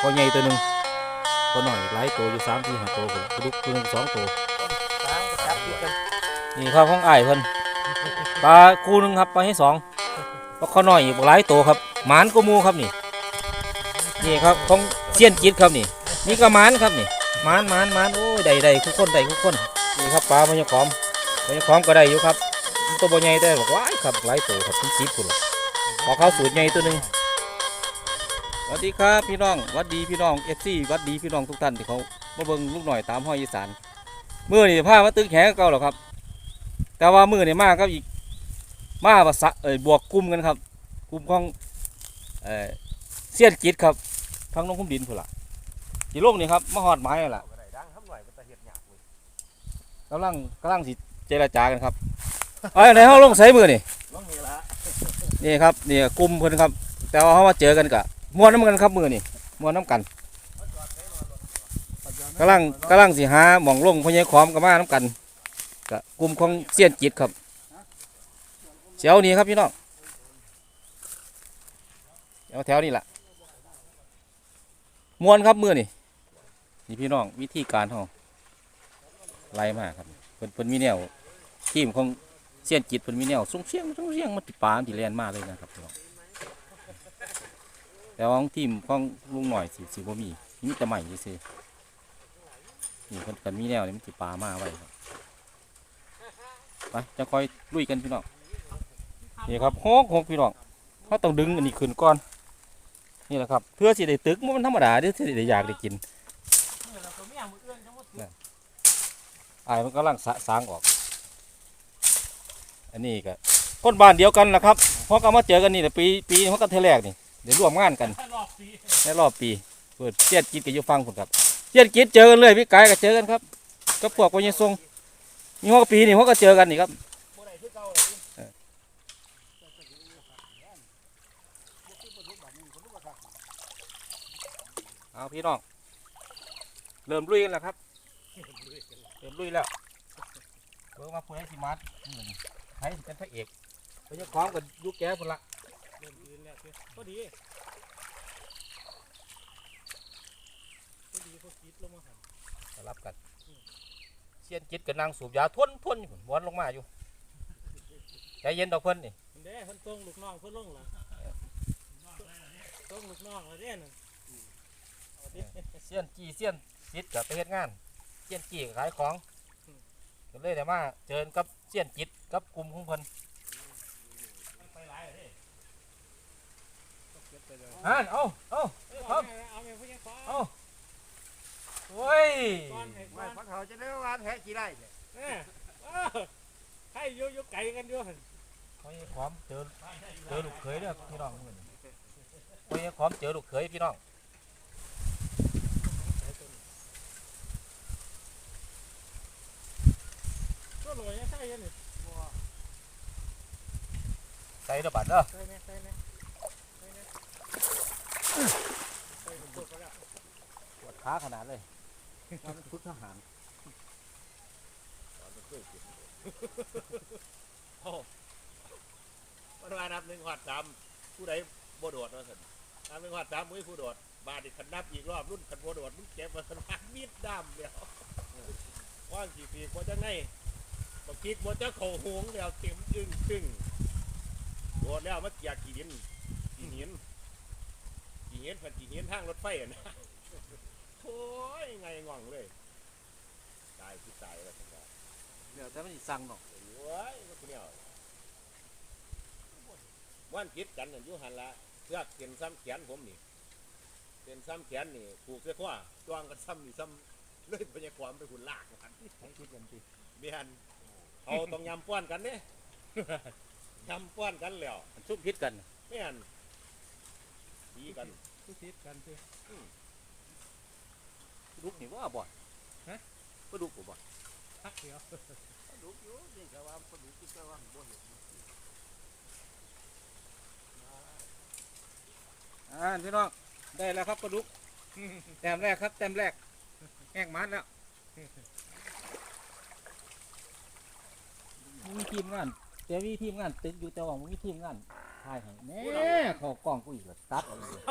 คอใหญ่ตัวหนึ่งคอหน่อยหลายตัวอยู่สามที่หาตัวพุ่นล่ะปลาดุกตัวหนึ่งสองตัวนี่ครับของไอ้เพิ่นปลาคู่หนึ่งครับปลาให้สองปลาคอหน่อยอีกหลายตัวครับหมานก็มูครับนี่นี่ครับของเซียนจิตครับนี่ นี่ก็หมานครับนี่หมานหมานหมานโอ้ยได้ได้ทุกคนได้ทุกคนนี่ครับปลาพญาขอมพญาขอมก็ได้อยู่ครับตัวบ่ใหญ่แต่บอกว้าครับหลายตัวครับถึงสิบคนพอเขาสูตรใหญ่ตัวหนึ่ง สวัสดีครับพี่น้องหวัดดีพี่น้องเอฟซีวัดดีพี่น้องทุกท่านที่เขามาเบิ่งลูกหน่อยตามห้อยอีสานเมื่อนี่พามาตึกแหกบเก่าหรอครับ แต่ว่ามือนี่มาครับอีกมาภาษาเอ่ยบวกกลุ่มกันครับกลุ่มของเอ่อเสียนจิตครับทั้งน้องคุ้มดินพุ่นละจีโลกนี่ครับมาหอดไม้นั่นล่ะบ่ได้ดังทำหน่อยมันตะเฮ็ดยากเว้ยกำลังกำลังสิเจรจากันครับเอาในห้องลงใส่มือนี่ลองนี่ละนี่ครับนี่กลุ่มเพิ่นครับ แต่ว่าเขามาเจอกันกะ มวนน้ำกันครับมือนี่มวนน้ำกันกำลังกำลังสิหาหม่องลงพญาขอมกับมาน้ำกันกะกลุ่มของเสียนจิตครับเสียวนี่ครับพี่น้องเสียวแถวนี่แหละมวนครับมือนี่นี่พี่น้องวิธีการเขาไล่มากครับเพิ่นเพิ่นมีแนวทีมของเสียนจิตเพิ่นมีแนวส่งเสียงส่งเสียงมันติปลาที่แลนมาเลยนะครับพี่น้อง แต่ว่าของทีมของลุงหน่อยสิสิบ่มีมีแต่ใหม่ซื่อนี่เพิ่นมีแนวนี่มันติปลามาไว้ครับไปจะคอยลุยกันพี่น้องนี่ครับโฮกโฮกพี่น้องเขาต้องดึงอันนี้ขึ้นก่อนนี่แหละครับเพื่อสิได้ตึกมันธรรมดาเด้อสิได้อยากได้กินไอายมันกำลังสะสางออก อันนี้ก็คนบ้านเดียวกันนะครับเพราะก็มาเจอกันนี่แหละปีปีเขาก็เทแรกนี่ เดี๋ยวร่วมงานกันในรอบปีเปิดเจียดกิจกับยูฟังผมครับเจียดกิจเจอกันเลยพี่กายก็เจอกันครับก็พวกวันยทรงมีหัวปีนี่เขาก็เจอกันนี่ครับเอาพี่น้องเริ่มลุยกันแล้วครับเริ่มลุยแล้วเบิ่งมาพูดให้สิมัดใครสิเป็นพระเอกพญาของกับยุคแก่พุ่นละ เริ่มยืนแล้วคือพอดีพอดีพอคิดลงมาหันสลับกันเสียนจิตกับนางสูบยาทวนทวนอยู่พุ่นวนลงมาอยู่ใจเย็นดอกเพิ่นนี่เด้เพิ่นส่งลูกน้องเพิ่นลงล่ะส่งลูกน้องแล้วเด้นั่นเอาดิเสี้ยนจี้เสี้ยนจิตกับไปเฮ็ดงานเสี้ยนจี้ก็ขายของก็เลยได้มาเจอกับเสี้ยนจิตกับกลุ่มของเพิ่น ไปหลายเด้เก็บไปเลย อ่านเอาเอาเอาแม่เอาโอ้ยไม่พันเขาจะได้ว่าแท้กี่ไร่เนี่ยให้ยู่ยู่ไกลกันอยู่หั่นเขาให้ความเจอเจอลูกเขยเด้อพี่น้องมื้อนี้เขาให้ความเจอลูกเขยพี่น้องก็ลอยใช่ยังนี่ใส่ระบาดเด้อ ปแล้วปวดขาขนาดเลยมันฝึกทหารมันว่านับหนึ่งหอดสามผู้ใดบ่โดดว่าสันนับหนึ่งหอดสามมือผู้โดด บาดอีกคันนับอีกรอบรุ่นคันบ่โดดมึงเก็บมาสันว่ามีดดำเดียวว่างกี่ปีบ่จะไงบักคิดบ่จะเข่าหวงเดียวเต็มอึ้งตึงโดดแล้วมันอยากกี่ดินกี่หิน กี่หินพันกี่หินทางรถไฟอะนะโอ้ยไงง่องเลย ตายคือตายแล้วสันว่าเดี๋ยวแต่มันสิสั่งเนาะโอ้ยมันเนี่ยว่านคิดกันนั่นอยู่หันละเสือกเขียนซ้ำแขนผมนี่เขียนซ้ำแขนนี่ผูกเสื้อขวาจ้วงกันซ้ำนี่ซ้ำเลยพยาความไปหุ่นลากกันให้คิดกันสิเบียนเขาต้องยำป้อนกันเนี่ยยำป้อนกันแล้ว มันซุ่มคิดกัน ไม่นดีกัน ทุกทิศกันสิลูกนี่ว่าบ่อนฮะก็ลูกบ่บ่อนพักเดียวดูอยู่นี่ก็ว่าพอดูก็ว่าบ่นอ่าพี่น้องได้แล้วครับปลาดุกแต้มแรกครับแต้มแรกแห้งมันแล้วมีทีมงานแต่มีทีมงานตึกอยู่แต่ว่าบ่มีทีมงาน ถ่ายให้แน่เขากล้องกูอีกแล้วตัดเอาอีกแล้ว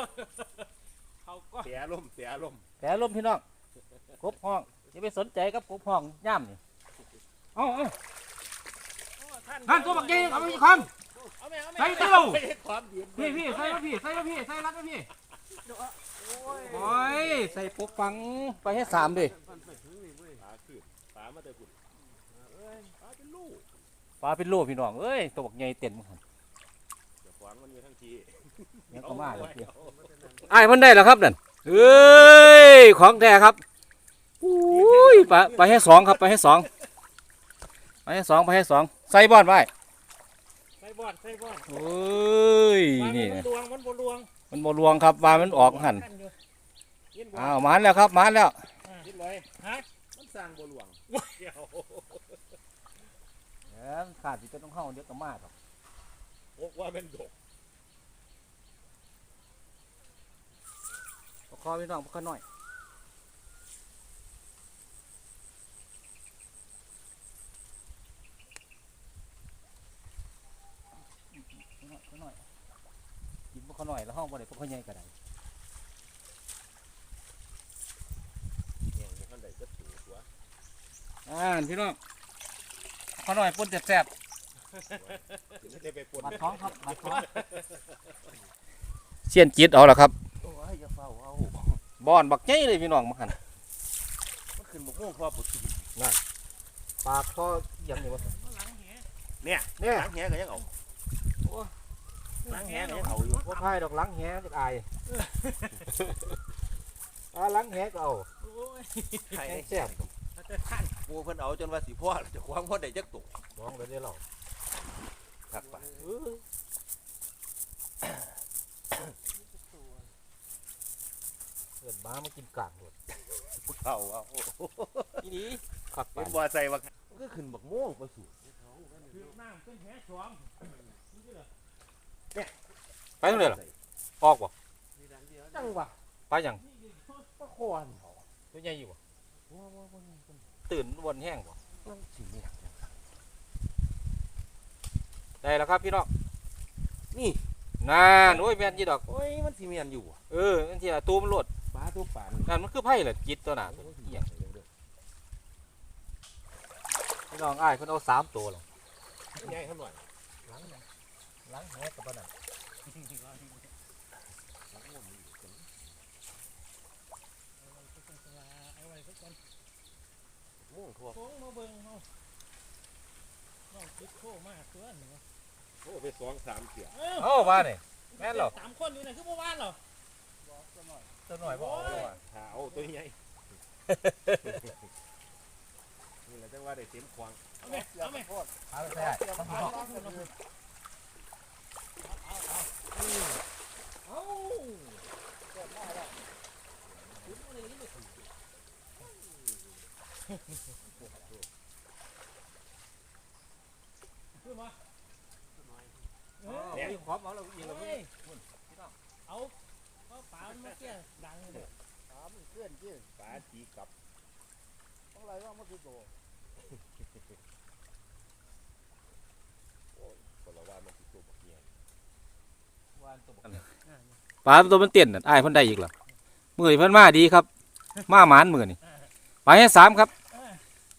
เขาก็เสียลมเสียลมแต่ลมพี่น้องกบห้องอย่าไปสนใจกับกบห้องย่ำนี่เอาเอานั่นตัวบักใหญ่เอาไปอีกคเอาแม่เอาำแม่ใส่เต้าไม่ได้ความเย็นพี่พี่ใส่มาพี่ใส่มาพี่ใส่รัดมาพี่โอ้ยใส่ปกฟังไปให้สามดิปลาขึ้นปลามาแต่คุณปลาเป็นลูก ปลาเป็นโลพี่น้องเอ้ยตัวบักใหญ่เต็มหันจะ ขวางมันอยู่ทั้งทียังก็มาเลยพี่เอาไอ้ายมันได้แล้วครับนั่นเอ้ยของแท้ครับอุ้ยไปไปให้สองครับไปให้สองไปให้สองไปให้สองใส่บอนไว้ใส่บอดใส่บอดโอ้ยนี่มันนะลวงมันบ่ลวงมันบ่ลวงครับวามันออกหันยินบ่อ้าวมาแล้วครับมาแล้วคิดเลยฮะมันสร้างบัวหลวงเดี๋ยวเอ้ยขาดสิจะต้องเข้าเดี๋ยวก็มาครับบอกว่าเป็นดก ปก คอพี่น้องปกคอหน่อยปกคอหน่อยกินปกคอหน่อยแล้วห้องบ่ได้ปกคอใหญ่ก็ได้เนี่ยมันได้จะถูกวะอ่าพี่น้องปกคอหน่อยป่นแซ่บไม่ได้ไปปนๆบัดท้องครับบัดท้องเสียนจิตเอาละครับโอ้ ยอย่าเฝ้าเอาบอนบักใหญ่เลยพี่น้องมาหันมันขึ้นบกม่วงคอปุถุปากคออย่างนี้วะหลังแหเนี่ยเนี่ยล้างแหก็ยังเอาหลังแหล้างแหก็เนาะยังเอาอยู่ว่าพายดอกหลังแหจะอายอ่าหลังแหก็เอาโอ้ยใครแห้งแซ่บถ้าจะท่านปูเพิ่นเอาจนว่าสิพ่อจะควางพ่อได้จักตุกร้องเลยเดี๋ยวเราถักไป กิดบ้ามากินกากหมดเอาเอาทีนี้ขักไปเป็นบัวใส่บักมันก็ขึ้นบักม่วงประสูถือน้ำเป็นแหสวมไปตรงไหนล่ะออกบ่จังหวะไปยังปะคอนตัวใหญ่อยู่บ่ตื่นวนแห้งบ่มันสิเนี่ยได้แล้วครับพี่น้องนี่นานโอ้ยแม่นยี่ดอกโอ้ยมันสิเมียนอยู่อะเออนั่นที่ละตูมันโลด ปลาตัวปานนั่นมันคือไผ่เหรอจิตตัวหนาตัวเอียงพี่น้องอ้ายเพิ่นเอาสามตัวหรอใหญ่เท่าหน่อยหลังหลังแหกับปานนั้นเอาไว้สักก่อนม่วงทั่วโค้งมาเบิ่งเฮาน้องคิดโค้มากตัวหนึ่งโอ้ไปสองสามเสียเออเอ้ามานี่แม่นเหรอสามคนอยู่ไหนคือเมื่อวานเหรอ ตัวหน่อยบ่เอาเลยว่ะหาเอาตัวใหญ่ นี่แหละจังว่าได้เต็มควางเอาแม่เอาแม่เอาไปใส่ต้องพี่น้องเอาขึ้นมาเออเนี่ยขอมเอาแล้วอีกแล้วเฮ้ยเอา เอาปลามันมาเกี้ยดังเลยปลาจีกับอะไรว่ามันคือโตคนละว่ามันสิตัวบักเงี้ยวานตัวปลาตัวมันเต้นน่ะอ้ายเพิ่นได้อีกเหรอมื้อนี้เพิ่นมาดีครับ มาหมานมื้อนี้ไปให้สามครับ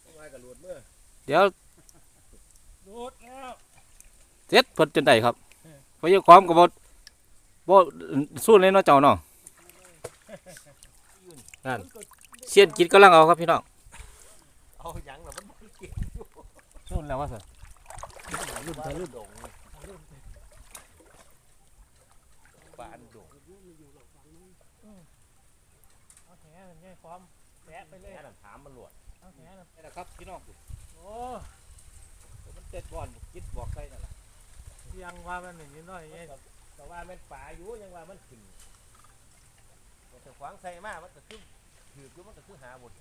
ต้องว่ากับหลวดเมื่อเดี๋ยวโดดแล้วเสร็จเพิ่นจนได้ครับเพราะยังความก็บ่บ่ สู้เลยเนาะเจ้าเนาะนั่นเสียนกินกำลังเอาครับพี่น้องเอาหยังล่ะมันบ่เก่งสู้แล้วว่าซั่นรุ่นไปรุ่นดงปานดงเอาแหนมันใหญ่ความแปะไปเลยแค่นั้นถามมันหลวดเอาแหนนี่นะครับพี่น้องโอ้มันเจ็ดบอลคิดบอกใส่นั่นแหละยังว่ามันหนึ่งนิดหน่อยไง แต่ว่ามันป่าอยู่ยังว่ามันขึ้นมันจะขวางใส่มามันก็คือถืออยู่มันก็คือหาบท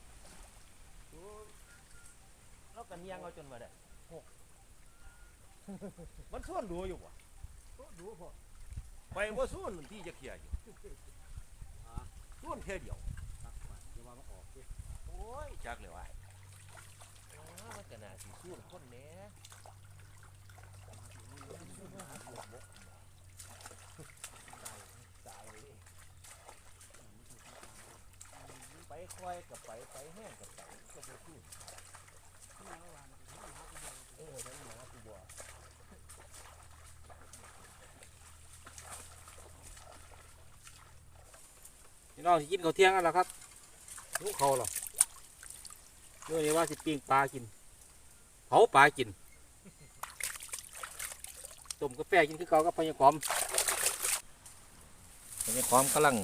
แล้วกันยังเอาจนมาได้หกมันส่วนดูอยู่วะดูพอไปว่าส่วนที่จะเคลียร์อยู่ส่วนแค่เดียวโอ้ยจักเลยว่ะอ๋อมันก็น่าสิส่วนคนแหน่ตายเลย ไปค่อยกับไปไปแห้งกับไปก็บ่สู้เออนั่นหมากูบ่พี่น้องสิกินข้าวเที่ยงกันแล้วครับลูกเขาหรอเรื่องนี้ว่าสิปิ้งปลากินเผาปลากินต้มกาแฟกินคือเก่ากับพญาคอมพญาคอมกำลัง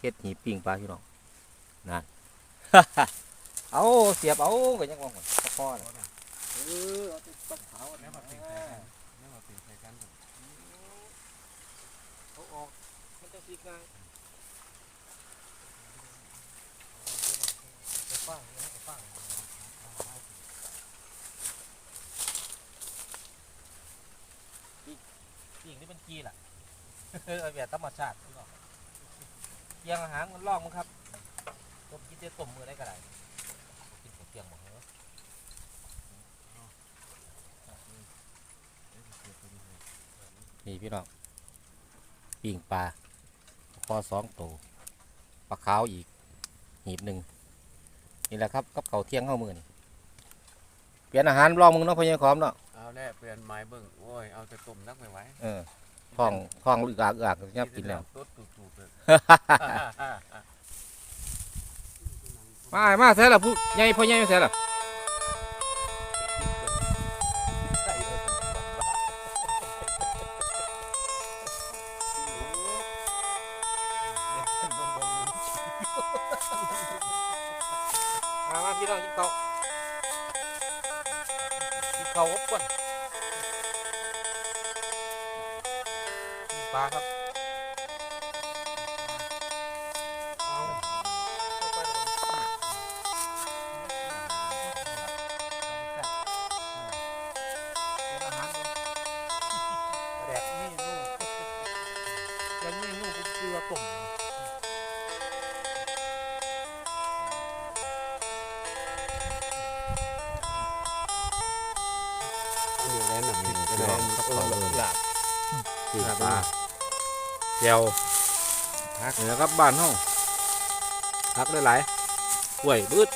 เฮ็ดหีปิ้งปลาพี่น้อง นั่นเอาเสียบเอาก็ยังว่าหัวพอน่ะเออเอาแต่ต้นขาวนะแล้วมาเป็นใส่กันแล้วมาเป็นใส่กันเอาออกมันจะสิง่ายฟังนะฟังปิ้งนี่เป็นกีล่ะเออแบบธรรมชาติพี่น้องเที่ยงอาหารมันลองมั้งครับ ต้มกินได้ต้มมือได้ก็ได้กินข้าวเที่ยงบ่เหรอนี่พี่น้องปิ่งปลาพอสองตัวปลาขาวอีกหีบหนึ่งนี่แหละครับกับเขาวเที่ยงเข้ามือนี่เปลี่ยนอาหารลองมึงเนาะพญาคอมเนาะเอาแน่เปลี่ยนไม้เบิ่งโอ้ยเอาแต่ตุ่มนักไม่ไหวเออท้องท้องอึกอักอึกอักยับกินแล้วตุ๊ดถูกๆเมามาใส่ละผู้ใหญ่พ่อใหญ่ใส่ละใส่เออมามาพี่น้องกินข้าวกินข้าอบก่อนกินปลาครับ วพักเหนือครับบ้านห้องพักได้หลายๆกล้วยบืด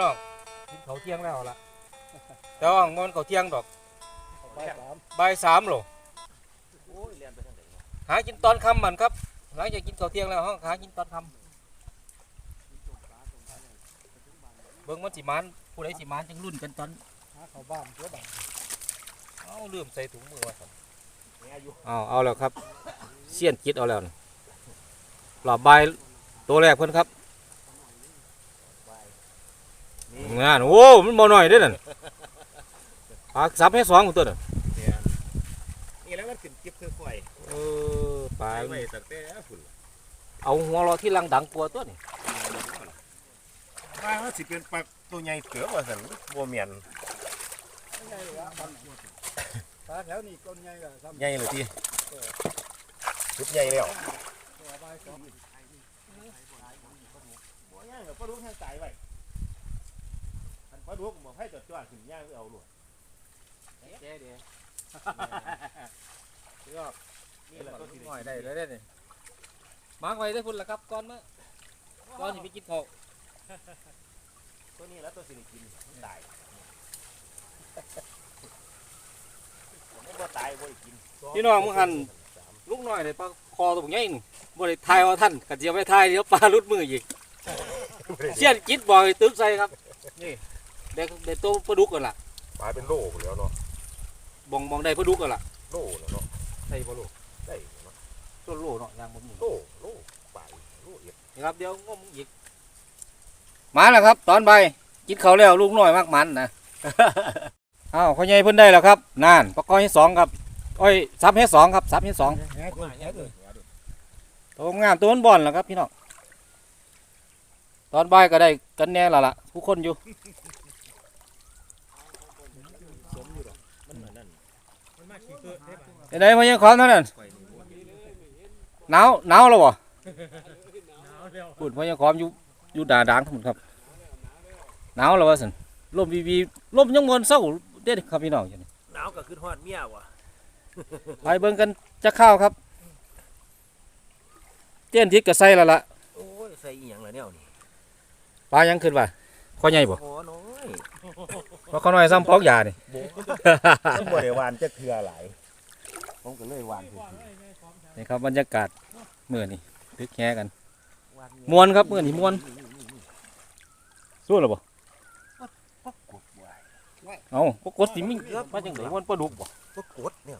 น้องกินเขาวเที่ยงแล้วล่ะแต่ว่ามันเขาวเที่ยงดอกไปสามบ่ายสามโหลโอ้ยเรียนไปทางไหนวะหากินตอนค่ำมันครับ หลังจากกินข้าวเที่ยงแล้วห้องหากินตอนค่ำเบิ่งมันสิมานผู้ใดสิมานจังรุ่นกันตอนหาเข้าบ้านตัวบ้านเอาลืมใส่ถุงมือไว้ครับเนี่ยอยู่เอาเอาแล้วครับเสี้ยนจิตเอาแล้วนี่รอบบ่ายตัวแรกเพิ่นครับนี่ งานโอ้ มันบ่น้อยเด้อนั่นปากสับให้สองตัวน่ะเนี่ยนี่แล้วมันขึ้นเก็บเธอค่อยเออปลา ไปไว้ตั้งแต่ฝุ่นเอาหัวเราะที่ลังดังกลัวตัวนี่ว่ามันสิเป็นปลาตัวใหญ่เกือบว่าซั่นบ่แม่นไม่ใช่หรอกปลาแถวนี้ต้นใหญ่ก็ทำใหญ่เลยทีชุดใหญ่แล้วตัวใบสองบ่ย่างกับปลาดุกให้ตายไว้ อันปลาดุกบ่ให้จอดจ้าขึ้นย่างเอาลูกแก่เด้ยอดนี่แหละตัวที่น้อยได้เลยเด้อนี่มาร์กไว้ได้อพุ่นล่ะครับก่อนมาก่อนสิไปกินข้าวตัวนี้แล้วตัวสิได้กินมันตายมันบ่ตายบ่ได้กินพี่น้องมึงหันลูกน้อยเลยปลาคอตัวใหญ่หนึ่งบ่ได้ทายว่าท่านกะเจียวไม่ทายเดี๋ยวปลาลุดมืออีกเสียนกิดบอกให้ตึกใส่ครับนี่ ได้ได้ตัวปลาดุกกันล่ะปลาเป็นโลพุ่นแล้วเนาะบองบองได้ปลาดุกกันล่ะโลแล้วเนาะได้ปลาโลได้เนาะตัวโลเนาะยางบ่มีโลโลปลาโลเอียดนี่ครับเดี๋ยวงมอีกมาแล้วครับ ตอนใบายกินเขาวแล้วลูกน้อยมากมันนะอ้าวพ่อใหญ่เพิ่นได้แล้วครับนั่นปลากอยให้สองครับอ้อยซับให้สองครับซับให้สองแง่ตัวแง่ตัวตัวงามตัวมันบอลแล้วครับพี่น้องตอนบ่ายก็ได้กันแน่และล่ะผู้คนอยู่ สมอยู่ดอกมันเหมือนนั่น มันมาขี้เกิด ได้ป่ะเป็นไงพ่อใหญ่ความเท่านั้นไฟนี่บ่หนาวหนาวแล้วบ่หนาวแล้วพูดพ่อใหญ่ความอยู่อยู่ด่าด่างทั้งหมดครับหนาวแล้วว่าสันลมวีวีลมยังมวนเศร้าเด็ดครับพี่น้องอย่างนี้หนาวก็คือฮอดเมียว่ะไปเบิ่งกันจะข้าวครับ เตี้ยนทิศก็ใส่แล้วล่ะโอ้ยใส่อีหยังล่ะแนวนี่ปลายังขึ้นว่าข้อใหญ่บ่โอ้น้อยเพราะข้อน้อยซ้ำพอกยานี่ มันบ่ได้หวานจักเทื่อหลายผมก็เลยหวานซื่อนี่ครับบรรยากาศมื้อนี้ตึกแค่กันๆหวานมวนครับมื้อนี้มวนสู้หรอบ่ปักกบไว้เอาปกติมีมาจังไดมันปลาดุกบ่ปักกดเนี่ย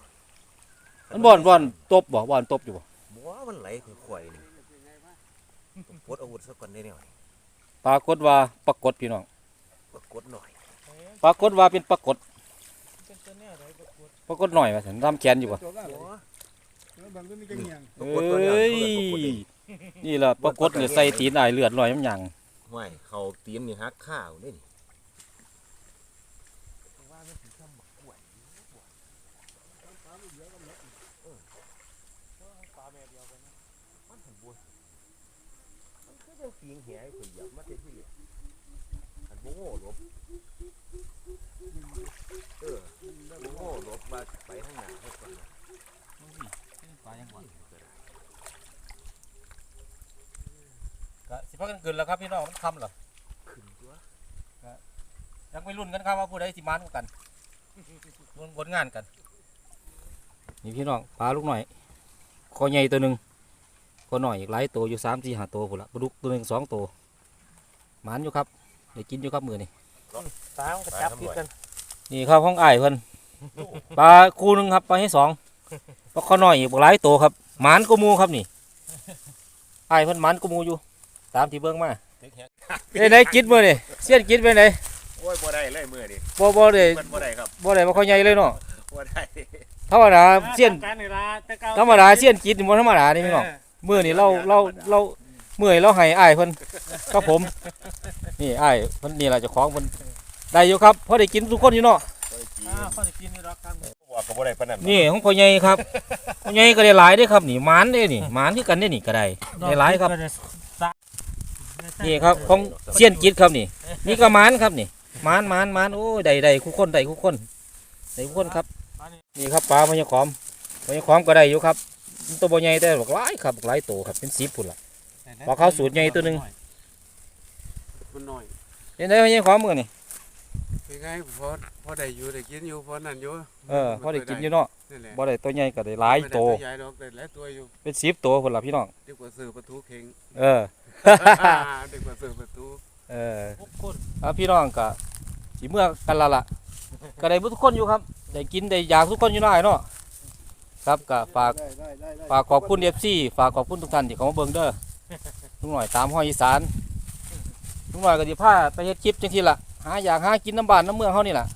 มันบ่อนบ่อนตบบ่บ่อนตบอยู่บ่บ่ว่ามันไหลค่อยๆนี่ต้องกดอาวุธซะก่อนได้แนวนี่ปรากฏว่าปรากฏพี่น้องปักกดหน่อยปรากฏว่าเป็นปรากฏ เป็นตัวแน่ไหน ประกวดปรากฏหน่อยว่าซั่นทำแขนอยู่บ่ตัวบ้าบ่แล้วบางก็มีกระเงียงปรากฏตัวใหญ่เอ้ยเขาเรียกปรากฏเองนี่ล่ะปรากฏเนี่ยใส่ตีนอ้ายเลือดลอยมันหยังไม่เขาตีนนี่ฮักข้าวนี่นี่มันก็ยังปีงแหให้ข่อยเหยียบมาเที่ยอันบ่โง่หลบเออแล้ว บ่โง่หลบมาไปข้างหน้าให้ก่อนนะก็สิพากันขึ้นแล้วครับพี่น้องมันค่ำแล้วขึ้นตัวยังไม่รุ่นกันครับว่าผู้ใดสิมานกว่ากันรุ่นผลงานกัน นี่พี่น้องปลาลูกหน่อยคอใหญ่ตัวหนึ่งคอหน่อยอีกหลายตัวอยู่สามสี่ห้าตัวพุ่นละปลาดุกตัวหนึ่งสองตัวหมานอยู่ครับเดี๋ยวกินอยู่ครับมือนี่ตามกระจับพิษกัน นี่ครับห้องอ้ายเพิ่น ปลาคู่หนึ่งครับปลาให้สองปลาคอหน่อยอีกหลายตัวครับหมานกูมูครับนี่อ้ายเพิ่นหมานกูมูอยู่ ตามที่เบิ้งมาไปไหนกิดมือนี่เสี้ยนกิดไปไหนโอ้ยบ่ได้เลยมื้อนี้บ่บ่ได้มันบ่ได้ครับบ่ได้มาคอใหญ่เลยเนาะบ่ได้ธรรมดาเสี้ยนการเวลาแต่เก่าธรรมดาเสี้ยนกิดนี่บ่ธรรมดานี่พี่น้องมือนี่เราเราเรามือนี่เราให้อ้ายเพิ่นครับผม นี่อ้ายเพิ่นนี่ล่ะเจ้าของเพิ่นได้อยู่ครับพอได้กินทุกคนอยู่เนาะ อ้าวเขาจะกินนี่รักกันว่าก็บ่ได้ปานนั้นนี่ของพ่อใหญ่ครับพ่อใหญ่ก็ได้หลายเด้อครับนี่หมานเด้นี่หมานคือกันเด้นี่ก็ได้ได้หลายครับ นี่ครับของเสี้ยนกิดครับนี่ นี่ก็หมานครับนี่หมานหมานหมานโอ้ยได้ได้คู่คนได้คู่คนได้คู่คนครับ นี่ครับปลาพญาขอมพญาขอมก็ได้อยู่ครับมันตัวบ่ใหญ่แต่บอกหลายครับบอกหลายตัวครับเป็นสีพุ่นล่ะปลาขาวสูตรใหญ่ตัวหนึ่งมันหน่อยเป็นไงพญาขอมมื้อนี่ เป็นไงพอพอได้อยู่ได้กินอยู่พอนั่นอยู่เออพอได้กินอยู่เนาะนั่นแหละบ่ได้ตัวใหญ่ก็ได้หลายตัวใหญ่ดอกได้หลายตัวอยู่เป็นสิบตัวพุ่นล่ะพี่น้องดีกว่าซื้อประตูเข่ง เออดีกว่าซื้อประตูเออครับพี่น้องก็สิเมื่อกันละล่ะ ก็ได้เบ่ทุกคนอยู่ครับได้กินได้อยากทุกคนอยู่เนาะไอ้เนาะครับก็ฝากได้ได้ได้ได้ฝากขอบคุณเอฟซีฝากขอบคุณทุกท่านที่เข้ามาเบิ่งเด้อลุงหน่อยตามห้อยอีสานลุงหน่อยก็สิพาไปเฮ็ดคลิปจังซี่ล่ะ หาอยากหากินน้ำบานน้ำเมืองเขานี่ล่ะ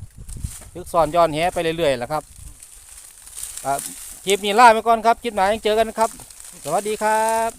ยึกสอนย้อนแหไปเรื่อยๆแหละครับคลิปนี้ลาไปก่อนครับคลิปหน้ยังเจอกันครับ สวัสดีครับ